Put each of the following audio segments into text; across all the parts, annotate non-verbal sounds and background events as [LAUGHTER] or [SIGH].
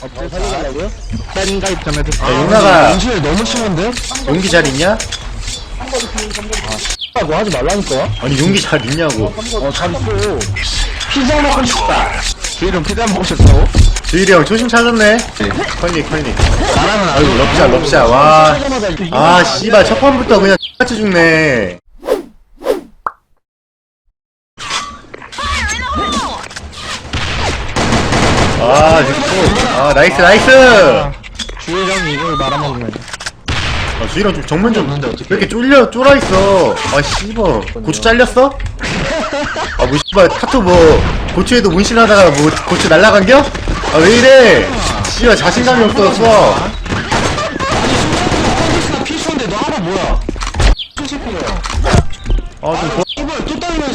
어, 살려달라고요? 팬 가입 좀 해주세요. 야, 용나가 연실 너무 심한데? 용기 잘 있냐? 뭐 하지 말라니까? 아니 용기 잘 있냐고 어, 잘 있어. 피자 먹고 싶다. 주일은 피자 먹고 싶다고? 주일이 형 초심 찾았네 컬리 컬리 나랑은 아이고 럽샤 럽샤 와아 씨발 첫 판부터 그냥 같이 죽네 아 좋고 아 나이스 나이스 주일 형이 이걸 말아먹으면. 아, 주희랑 좀 정면 좀, 왜 이렇게 쫄려, 쫄아 있어? 아, 씨발. 고추 잘렸어? 아, 뭐, 씨발, 카톡 뭐, 고추에도 문신하다가 뭐, 고추 날라간겨? 아, 왜 이래? 씨발, 자신감이 없어졌어. 피수인데 너 하나 뭐야? 아, 좀, 더, 이걸 또따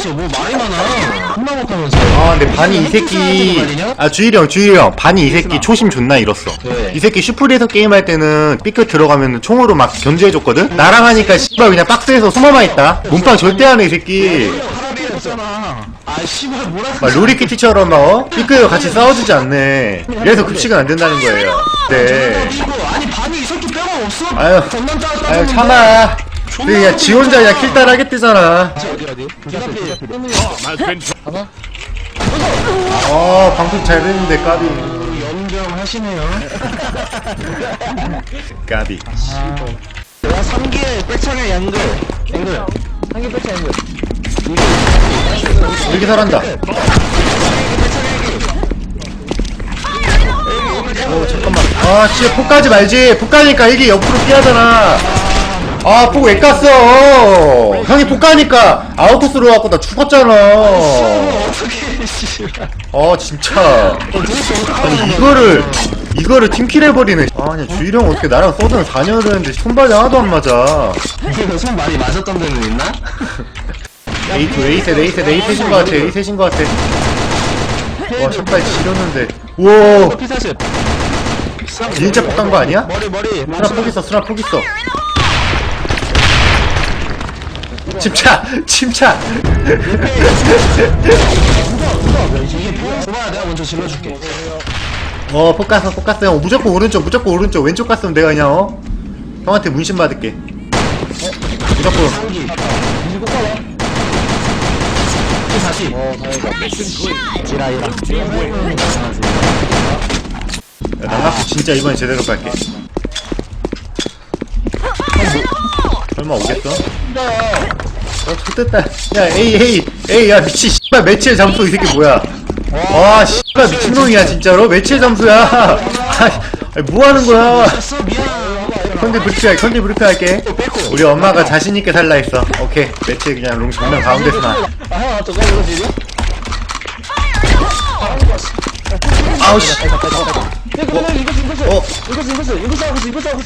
이면서 뭐 말이 많아. 겁나 못하면서. 아, 근데 반이 이 새끼, 아, 주일이 형, 주일이 형, 반이 이 새끼 초심 존나 잃었어. 왜? 이 새끼 슈프리에서 게임할 때는 삐끗 들어가면 총으로 막 견제해줬거든? 나랑 하니까 씨발 그냥 박스에서 숨어만 있다. 몸빵 절대 안 해, 이 새끼. 하라비였잖아. 아, 씨발, 뭐라 막 로리키티처럼 막 어? 삐끗 같이 싸워주지 않네. 이래서 급식은 안 된다는 거예요. 네. 아니 반이 이 새끼 뼈가 없어? 아유, 장난 아유 참아. 근데 그냥 지 혼자 그냥 킬딸 하겠대잖아. 어디 어디? 기다피 하나? 어 방송 잘 됐는데 까비. 연경 하시네요 [LAUGHS] 까비. 와 3개 백창의 양글 앵글 3개 백창 앵글 이렇게 살한다. 어 잠깐만. 아 진짜 폭까지 말지. 폭 가니까 이게 옆으로 피하잖아. 아, 폭왜 깠어? 형이 폭 가니까 아웃코스로 갖고 나 죽었잖아. 어떻게 씨발 아, 진짜. 아니, 이거를, 이거를 팀킬 해버리네. 아니, 주일형 어떻게 나랑 서든 4년을 했는데 손발이 하나도 안 맞아. 이거 [LAUGHS] 손 많이 맞았던 데는 있나? 에이트, 에이셋, 에이셋, 에이셋인 것 같아, 에이셋인 것 같아. 와, 샷발 지렸는데. 우와, 피사십 진짜 폭간 거 아니야? 머리 머리 스나 폭 있어, 스나 폭 있어. 침착, 침착. 이게 뭐야 줘봐 내가 먼저 질러줄게 어, 폭 갔어. 형, 무조건 오른쪽, 무조건 오른쪽. 왼쪽 갔으면 내가 그냥, 어? 형한테 문신 받을게. 무조건. 다시 지라이라 야, 나나프 진짜 이번에 제대로 갈게. 설마 오겠어? 어, 좋됐다. 야, 에이, 에이, 에이, 야, 미친, 씨발, 매치의 잠수, 이 새끼 뭐야. 와, 씨발, 미친놈이야, 진짜로? 매치의 잠수야. 아이, 뭐 하는 거야. 미안 컨디 브리핑, 할- 컨디 브리핑 할게. 우리 엄마가 자신있게 살라 했어. 오케이. 매치 그냥 롱 정면 가운데서 나. 아 하나 더 가보지 아우, 씨. 이거 이거 이거 이거 어, 이거 이거 이거 싸우고 이거 싸우고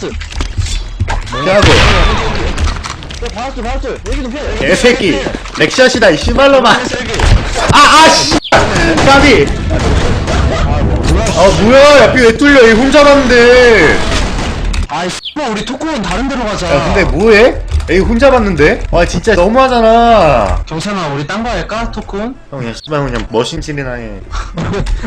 피하고. 바았어 바았어 여기 좀 피해 개새끼. 렉샷이다, 이 씨발로마. 아, 아, 씨! 까비! 아, 뭐야, 야, 삐 왜 뚫려, 얘 혼자 봤는데. 아이 씨발 우리 토크는 다른 데로 가자 야, 근데 뭐해? 에이, 혼자 봤는데? 와, 진짜 너무하잖아. 경찬아 우리 딴 거 할까 토크는? 형, 그냥, 씨발, 그냥 머신질이나 해.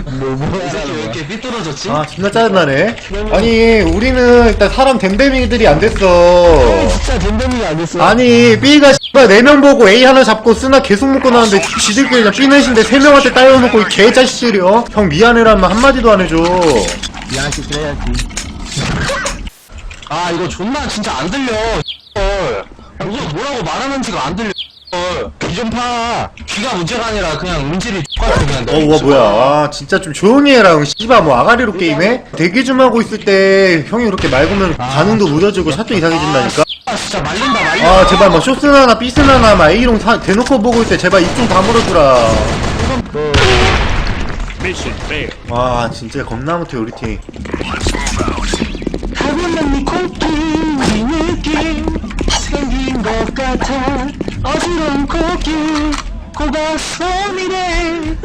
뭐 뭐야 이 새끼 왜 이렇게 삐뚤어졌지? 아, 존나 짜증나네. 아니, 우리는 일단 사람 댐댐이들이 안 됐어. 진짜 댐댐이가 안 됐어 아니, B가 씨발 4명 보고 A 하나 잡고 쓰나 계속 묶고 나왔는데 지들끼리 그냥 B 넷인데 3명한테 따여놓고 이 개자식들이요? 형 미안해라면 한마디도 안 해줘. 미안하지 그래야지 [LAUGHS] 아 이거 존나 진짜 안 들려 헐 이거 뭐라고 말하는지가 안 들려 귀좀파 귀가 문제가 아니라 그냥 음질이 똑같아 그냥 어, 우와, 뭐야. 아, 진짜 좀 조용히 해라. 형, 씨발, 뭐, 아가리로 게임해? 대기 좀 하고 있을 때, 형이 이렇게 맑으면 반응도 늦어지고 샷도 이상해진다니까? 아 진짜 말린다 말린다 아, 제발, 뭐, 쇼스나나 삐스나나, 막, A롱 사, 대놓고 보고 있을 때, 제발 입 좀 다물어주라. 와, 진짜 겁나 못해, 우리 팀. 타고난 네 코끼리 느낌 생긴 것 같아 어지러운 코끼 코가 손이래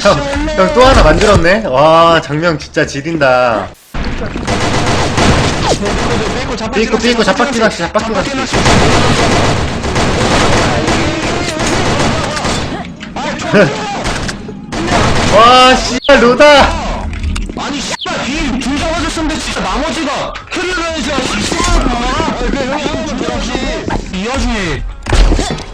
형, 형또 하나 만들었네? 와, 장면 진짜 지린다. 삐고, 삐고, 잡박기 낚시, 잡박기 낚시. 와, 씨발, 로다! 나머지가 캐리를 해야지 이상한 거야 그래 형이 한번 들어지 이 와중에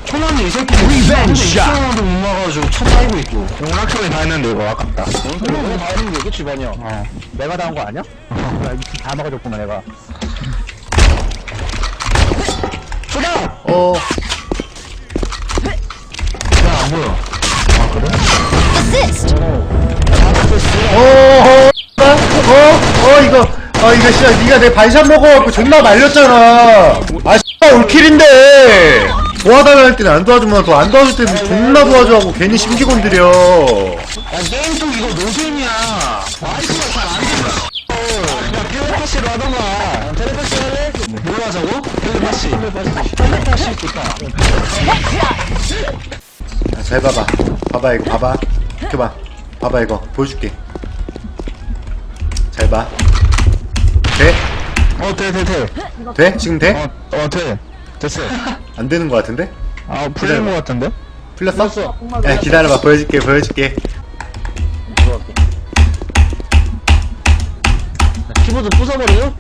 초난이 이 새끼 이상한 거못 막아가지고 첫 달고 있고. 용락형이 다 했는데 이거 아깝다. 내가 다게 그치 반이야 어. 내가 다 한 거 아니야? 나 이거 다 막아줬구만 내가. 초당! 어. 야안 보여. 어, 어, 어, 어, 이거, 어, 이거, 씨야, 니가 내 반샷 먹어갖고 존나 말렸잖아. 아, 씨발, 올킬인데! 도와달라 할 때는 안 도와주면 또안 도와줄 때는 존나 도와줘갖고 괜히 심기 건드려. 야 게임 속 이거 노잼이야 마이크가 잘안 된다 야 텔레파시로 하던가 텔레파시 할래? 뭘 하자고? 텔레파시 텔레파시 좋다 아, 잘 봐봐. 봐봐, 이거, 봐봐. 이렇게 봐. 봐봐, 이거. 보여줄게. 잘 봐. 돼? 어, 돼, 돼, 돼. 돼? 지금 돼? 어, 어, 돼. 됐어. 안 되는 거 같은데? 아, 풀린 것 같은데? 풀렸어? 야, 기다려봐. 보여줄게, 보여줄게. 키보드 부숴버려요?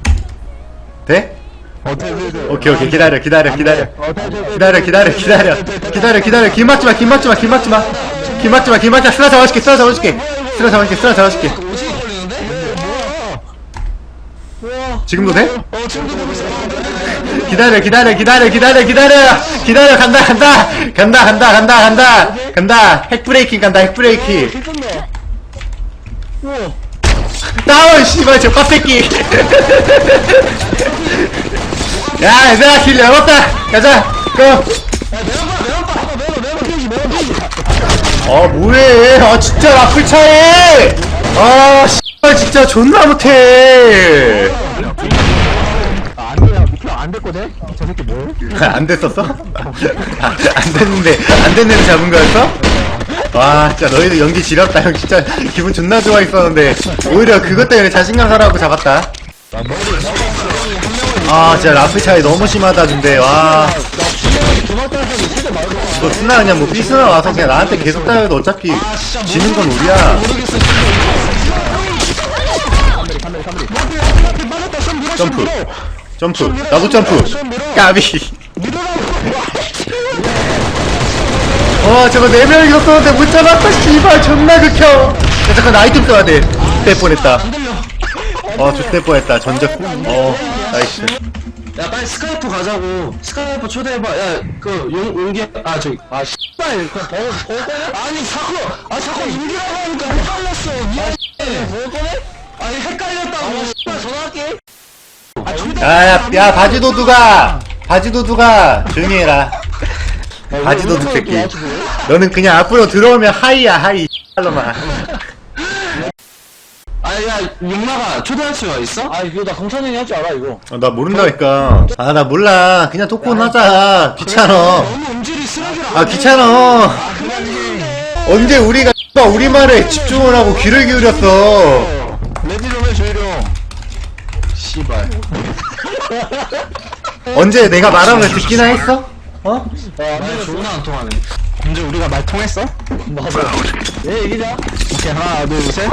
돼? 어, 돼, 돼, 돼. 오케이, 오케이. 기다려, 기다려, 기다려. 어, 돼, 돼, 돼. 기다려 기다려 기다려 기다려 기다려 김 맞지마 김 맞지마 김 맞지마 김 맞지마 김 맞지마 쓰나 잡아줄게 쓰나 잡아줄게 쓰나 잡아줄게 쓰나 잡아줄게 오지게 걸리는데? 뭐야? 지금도 돼? 어, 지금도 되고 있어. 기다려 기다려 기다려 기다려 기다려. 기다려 간다 간다. 간다 간다 간다 간다. 간다. 핵 브레이킹 간다 핵 브레이킹. 괜찮네 우와 나와 씨발 저 빡새끼. [LAUGHS] 야 얘들아 길 열었다. 가자 고. 야, 내려봐, 내려봐. 내려, 내려, 페이지, 내려, 페이지. 아 뭐해? 아 진짜 라플 차해 아 씨발 진짜 존나 못해 안 됐거든? 저 새끼 뭐해? [LAUGHS] 안 됐었어? 아, 안 됐는데 안 됐는데 잡은 거였어? 와 진짜 너희들 연기 지렸다 형 진짜 기분 존나 좋아 있었는데 오히려 그것 때문에 자신감 사라고 잡았다 아 진짜 라프 차이 너무 심하다 근데 와너 스나 그냥 뭐 삐스나 와서 그냥 나한테 계속 따여도 어차피 지는 건 우리야 점프. 점프 나도 점프 까비 와 저거 4명 이겼었는데 못 잡았다 씨발 존나 극혐 야 잠깐 나 아이템 써야 돼 X대 뻔했다 어 X대 뻔했다 전적 어 나이스 야, 빨리 스카이프 가자고. 스카이프 초대해봐. 야, 그, 용, 용기, 아, 저기. 아, 씨발. 그, 더, 더, 아니, 자꾸, 아, 자꾸 용기라고 하니까 헷갈렸어. 미안해. 뭐 꺼내? 아니, 헷갈렸다고. 씨발, 전화할게. 아, 초대. 야야 야. 바지 도두가 바지 도두가 조용히 해라. 바지 도두 새끼. 너는 그냥 앞으로 들어오면 하이야 하이 씨발로만 아, 야, 용마가 초대할 수가 있어? 아 이거 나 강찬형이 할 줄 알아 이거. 아, 나 모른다니까. 아 나 몰라. 그냥 토크온 하자. 귀찮아. 너무 음질이 쓰레기라. 아 귀찮아. 언제 우리가 X가 우리 말에 집중을 하고 귀를 기울였어? 레디룸 해, 조이룡. 씨발. [LAUGHS] 언제 내가 말하면 듣기나 했어? 어? 말 존나 안 통하네. 언제 우리가 말 통했어? 맞아 얘 얘기자 오케이, 하나, 둘, 셋.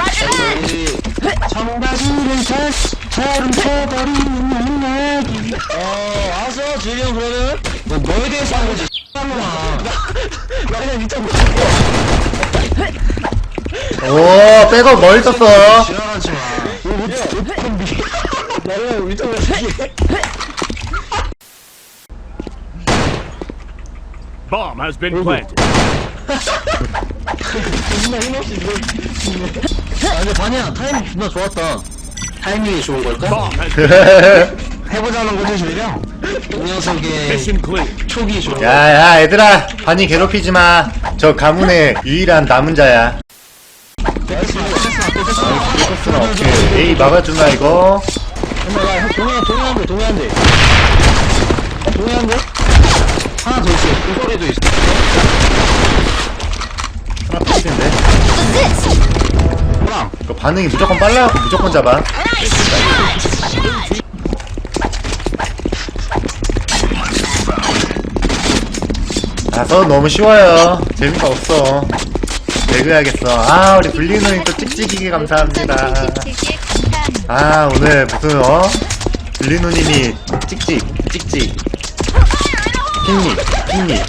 청바지를 잘, 잘은 쳐버리는 얘기. 어 알았어 형 그러면 너 뭐에 대해서 하는 거지? 나 그냥 밑장 오 백업 뭘 썼어 지랄하지 마. 나 Bomb has been planted. 존나 힘없이 이거 아 근데 반이야 타임 존나 좋았다 타이밍이 좋은 걸까? Bomb has been [LAUGHS] 해보자는 거지? 이 녀석의 mission clear. 촉이 좋아. 야야 얘들아 반이 괴롭히지 마 저 가문의 유일한 남은 자야 코스나 오케이 에이 막아주나 이거 엄마 야 동해 동해한대 동해한대 동해한대 하나 더 있어. 꿀거리도 있어. 하나 터지는데 호랑. 이거 반응이 무조건 빨라갖고 무조건 잡아 아서 너무 쉬워요 재미가 없어 배그야겠어 아 우리 블리노님 또 되게 감사합니다. 아 오늘 무슨 어? 블리누님이 찍찍 찍찍. 핑미 핑미.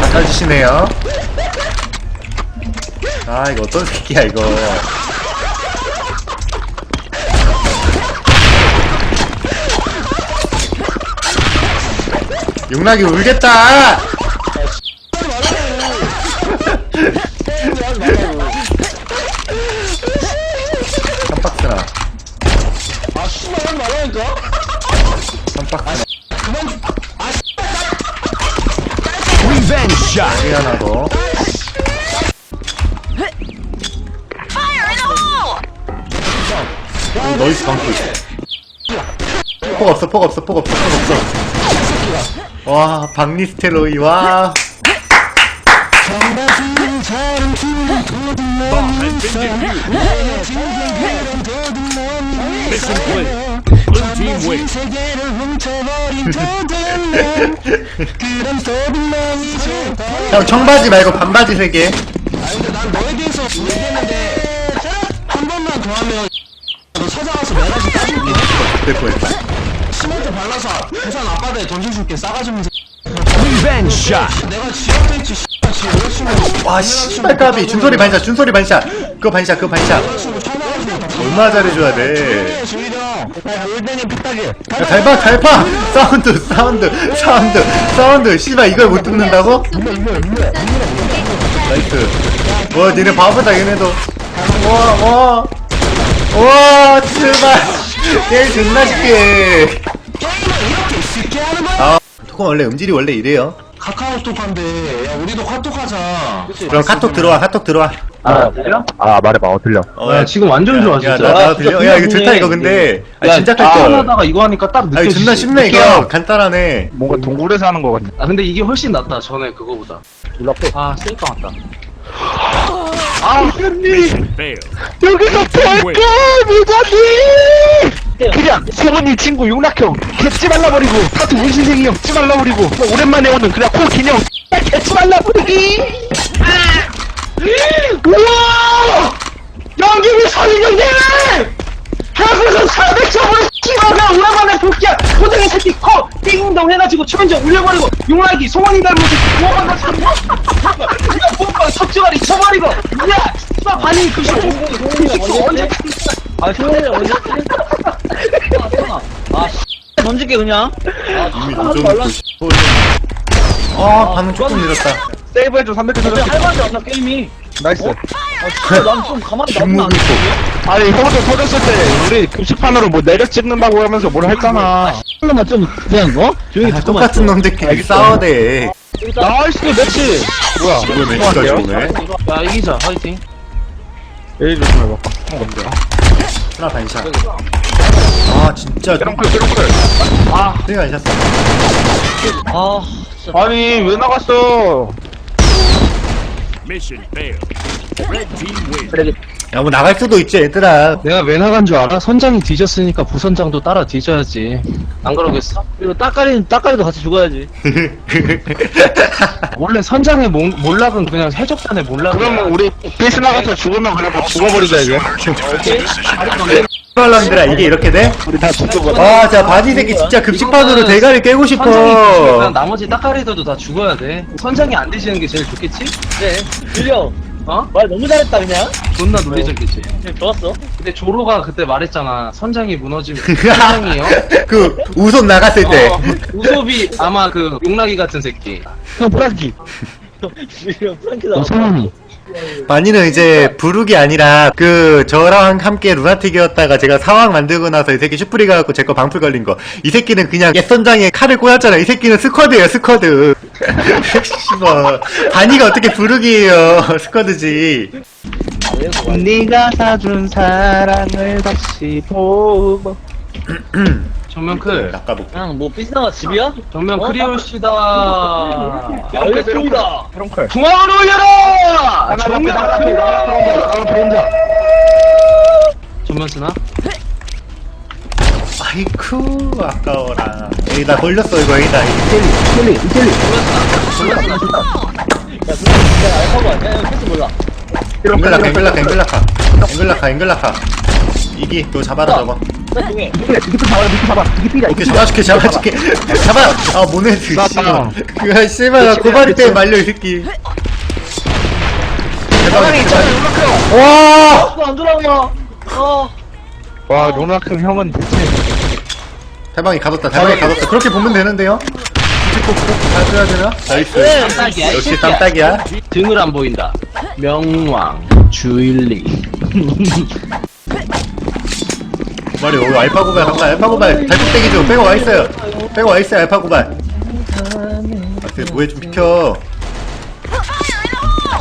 바꿔주시네요. 아 이거 어떤 새끼야 이거. 용락이 울겠다 Shot. 이 하나 더 Fire in the hole! 어, 너이스 방풀 폭 없어 폭 없어 폭 없어 폭 없어 와 박리스테로이 와 Bomb has been defused. Mission clear. 형 청바지 말고 반바지 세 개. 아니 근데 난 너에 대해서 모르겠는데 한 번만 더 하면 너 찾아와서 메가지 따줄게 될 뻔했다 시멘트 발라서 부산 아빠들 던져줄게 싸가지 없는 새끼. Revenge shot. 내가 지역도 있지 씨발 지 여자친구 와 씨발 까비. 준소리 반샷 준소리 반샷. 그거 반샷 그거 반샷. 얼마나 잘해줘야 돼 올드님 피딱이. 야, 달파 달파 사운드 사운드 사운드 사운드. 씨발 이걸 못 듣는다고? 나이스. 와 니네 바보다 얘네도. 와 와와 제발. 게임 존나 쉽게. 아 토콘 원래 음질이 원래 이래요 카카오톡한데. 야 우리도 카톡 하자. 그럼 카톡 들어와 카톡 들어와. 아, 들려? 아, 말해봐, 어, 들려. 어, 야 지금 완전 좋아 진짜. 야 나 나 아, 들려. 진짜 야 이거 좋다 이거 근데. 아 야, 진짜 아, 할걸 하다가 이거 하니까 딱 아니 느껴지지. 존나 쉽네 이거. 간단하네. 뭔가 동굴에서 하는 거 같네. 아 근데 이게 훨씬 낫다 전에 그거보다. 놀랍고. 아 셀카 같다 Mission failed. 여기서 wins. 무자니 그냥 세훈이 친구 용락형 개찌 말라버리고 타투 문신생이 형 찌 말라버리고 뭐 오랜만에 오는 그냥 코 기념 개찌 말라버리기 아! 우와 영기비 선생님 한국에서 400점으 로 키워가 오랜만에 복귀한 고등의 새끼 커 띵동 해가지고 초면적 울려버리고 용락이 송원이 닮은 새끼 구워간다 참고 야 뽀뽀 섭주가리 쳐버리고 야 씨발 반응이 그 99, 99 언제 아, 소연이 언제 아, 씨, 던질게 그냥. 이미 노점 있고 아 반응 조금 늦었다. 세이브해줘 300개 근데 던져 할만하지 않나 게임이. 나이스. 아, 진짜 난좀 가만히 놔두면 안 김무기 돼. 아니 형도 터졌을 때 우리 급식판으로 뭐 내력 찍는다고 하면서 뭘 했잖아. 한번만 좀 그냥 어? 조용히 아, 듣고만 똑같은 놈들끼리 싸워대 나이스 매치 뭐야? 이거 매치가 좋네? 야 이기자 화이팅. 에이 조심해봐. 하나 반샷 아 진짜. 트렁클 트렁클. 내가 안 샷어. 아, 진짜. 아니 왜 나갔어 Mission failed. Red team wins. 야뭐 나갈 수도 있지 얘들아 내가 왜 나간 줄 알아? 선장이 뒤졌으니까 부선장도 따라 뒤져야지 안 그러겠어? 그리고 따까리, 따까리도 같이 죽어야지. [LAUGHS] 원래 선장의 모- 몰락은 그냥 해적단의 몰락이야 그러면 우리 피스 나가서 죽으면 그냥 다 죽어버리자 이제 빨랑들아 이게 이렇게 돼? 우리 다 죽어버려 아 진짜 바지 새끼 진짜 급식판으로 대가리 깨고 선장이 싶어 나머지 따까리들도 다 죽어야 돼 선장이 안 뒤지는 게 제일 좋겠지? 네. 들려. 어? 말 너무 잘했다, 그냥. 존나 논리적이지 그냥 좋았어. 근데 조로가 그때 말했잖아 선장이 무너지면 [LAUGHS] 선장이요? 그 우손 나갔을 때 어, 우섭이 아마 그 용락이 같은 새끼 형 프랑키 [LAUGHS] 지금 프랑키 나왔어. 성훈이 만이는 이제 부룩이 아니라 그 저랑 함께 루나틱이었다가 제가 상황 만들고 나서 이 새끼 슈프리 가갖고 제 거 방풀 걸린 거. 이 새끼는 그냥 옛선장에 칼을 꽂았잖아. 이 새끼는 스쿼드예요 스쿼드. 씨발. 바니가 어떻게 부룩이에요 스쿼드지? 네가 사준 사랑을 다시 보고 [CLEARS THROAT] 정면 클 낚아볼게 그냥 뭐 삐스나가 집이야? 정면 어? 크리올시다 알겠습니다. 트렁클 중앙으로 올려라 정면 나가 나가 혼자 정면 쓰나? 아이쿠 아까워라 에이 나 걸렸어 이거 에이다 이틀리 이틀리 정면 쓰나 야, 그냥 진짜 알파고 아니야? 형 패스 몰라. 앵글라카 앵글라카 앵글라카 앵글라카 앵글라카 이기 이거 잡아라 저거 나중에. 밑에 잡아 밑에 잡아 밑에 삐라 오케이 잡아줄게. 잡아줄게 잡아. 아 모네드 나 땅. 그거 씨발 나 고바리 때문에 말려 이 새끼. 사방에 있잖아 요만큼 와! 안 돌아와. 어. 와 로나큼 형은 대체 대방이 가뒀다 대방이 가뒀다. 그렇게 보면 되는데요? 꼭꼭 가줘야 되나? 나이스. 깜짝이야, 이 역시. 깜짝이야. 등을 안 보인다. 명왕 주일리 [LAUGHS] 말이 여기 알파 고발 잠깐 알파 고발 달콤땡이 좀 빼고 와 있어요. 빼고 와 있어요 알파 고발. 아 그게 뭐해 좀 비켜.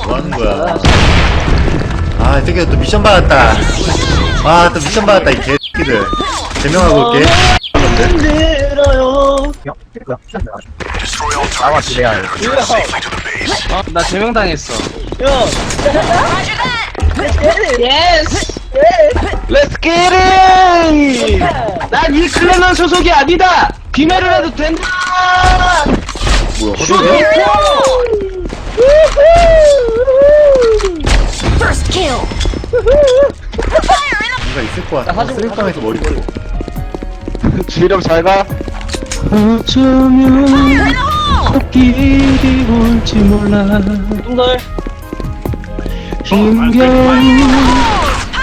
뭐 하는 거야? 아이 새끼들 또 미션 받았다. 아 또 미션 받았다 이 개새끼들. 제명하고 올게. 힘들어요. 어, 나 제명당했어. 예스. [LAUGHS] Let's get it! 난이 클랜은 소속이 아니다! 비매를 해도 된다! 뭐야 허전이야? First kill. 뭔가 있을 것 같아 쓰레기통에서 머리 고 주희령 잘 가 어쩌면 코끼리 올지 몰라 뚱덜. 힘겨운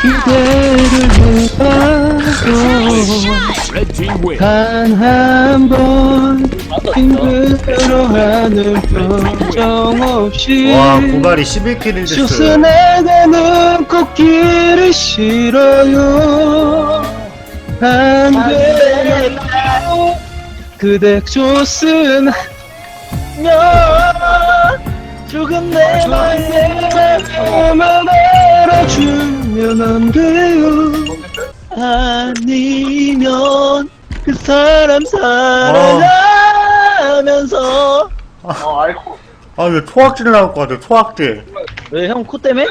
기대를 해봐도 Red team wins. 단한번 맞다. 힘들어 하는 표정 없이 와 고발이 11킬 쇼스 1데스 내가는 코끼리 싫어요 안돼 그대 조스는 조금 내 마음을 알아 주면 안 돼요. 아니면 그 사람 사랑하면서. 아왜 토악질 나올 것 같아 토악질. 왜 형 코 때문에?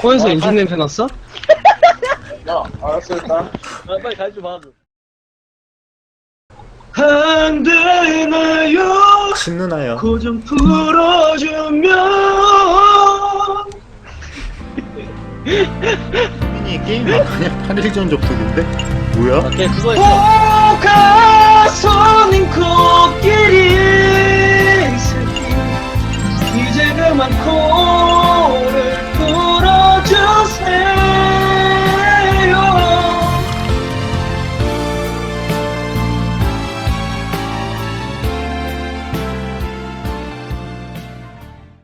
코에서 인중 냄새 났어? 아, 빨리 가르쳐 봐. 안 되나요? 신 누나요? 고좀 풀어주면 아니 게임 그냥 8일전 접속인데? 뭐야? 아, 그거 오가 서는 코끼리 이제 그만 코를 풀어주세요